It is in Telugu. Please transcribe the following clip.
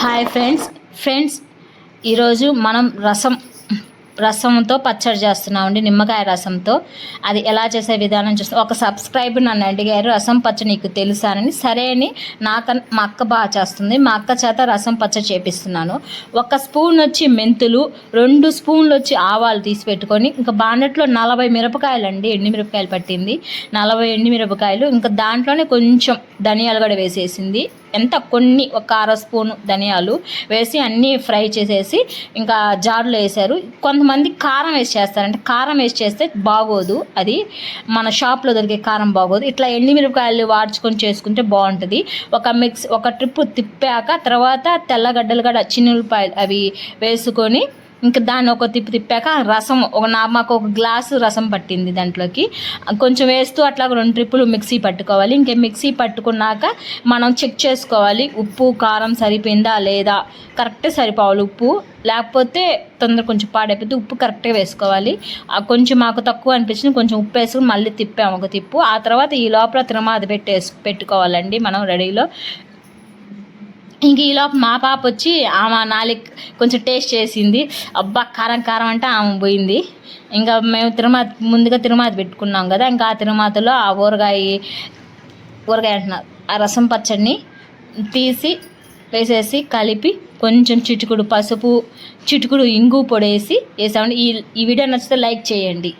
హాయ్ ఫ్రెండ్స్ ఫ్రెండ్స్ ఈరోజు మనం రసం రసంతో పచ్చడి చేస్తున్నామండి నిమ్మకాయ రసంతో. అది ఎలా చేసే విధానం చూస్తాం ఒక సబ్స్క్రైబర్ నన్ను అడిగారు రసం పచ్చడి నీకు తెలుసానని సరే అని నాక మా అక్క బాగా చేస్తుంది. మా అక్క చేత రసం పచ్చడి చేపిస్తున్నాను. ఒక స్పూన్ వచ్చి మెంతులు రెండు స్పూన్లు వచ్చి ఆవాలు తీసి పెట్టుకొని ఇంకా బాండెట్లో నలభై మిరపకాయలు అండి ఎండి మిరపకాయలు పట్టింది. నలభై ఎండి మిరపకాయలు ఇంకా దాంట్లోనే కొంచెం ధనియాలు కూడా వేసేసింది. ఎంత కొన్ని ఒక అర స్పూన్ ధనియాలు వేసి అన్నీ ఫ్రై చేసేసి ఇంకా జార్లో వేసారు కొంతమంది కారం వేసి చేస్తారంటే కారం వేసి చేస్తే బాగోదు. అది మన షాప్లో దొరికే కారం బాగోదు. ఇట్లా ఎండిమిరపకాయలు వాడ్చుకొని చేసుకుంటే బాగుంటుంది. ఒక మిక్స్ ఒక ట్రిప్ తిప్పాక తర్వాత తెల్లగడ్డలు కూడా చిన్నులపాయలు అవి వేసుకొని ఇంకా దాన్ని ఒక తిప్పి తిప్పాక రసం ఒక నా మాకు ఒక గ్లాసు రసం పట్టింది దాంట్లోకి. కొంచెం వేస్తూ అట్లా రెండు ట్రిప్పులు మిక్సీ పట్టుకోవాలి. ఇంకా మిక్సీ పట్టుకున్నాక మనం చెక్ చేసుకోవాలి ఉప్పు కారం సరిపోయిందా లేదా? కరెక్ట్ సరిపోవాలి ఉప్పు. లేకపోతే తొందర కొంచెం పాడైపోతే ఉప్పు కరెక్ట్గా వేసుకోవాలి. కొంచెం మాకు తక్కువ అనిపించింది కొంచెం ఉప్పు వేసుకుని మళ్ళీ తిప్పాము ఒక తిప్పు. ఆ తర్వాత ఈ లోపల తిరమాది పెట్టేసి పెట్టుకోవాలండి మనం రెడీలో. ఇంక ఈలోపు మా పాప వచ్చి ఆమె నాలుగు కొంచెం టేస్ట్ చేసింది. అబ్బా కారం కారం అంటే ఆమె పోయింది. ఇంకా మేము తిరుమల ముందుగా తిరుమల పెట్టుకున్నాం కదా ఇంకా ఆ తిరుమాతలో ఆ ఊరగాయ ఊరగాయ అంటున్నారు ఆ రసం పచ్చడిని తీసి వేసేసి కలిపి కొంచెం చిటుకుడు పసుపు చిటుకుడు ఇంగు పొడేసి వేసామండి. ఈ ఈ వీడియో నచ్చితే లైక్ చేయండి.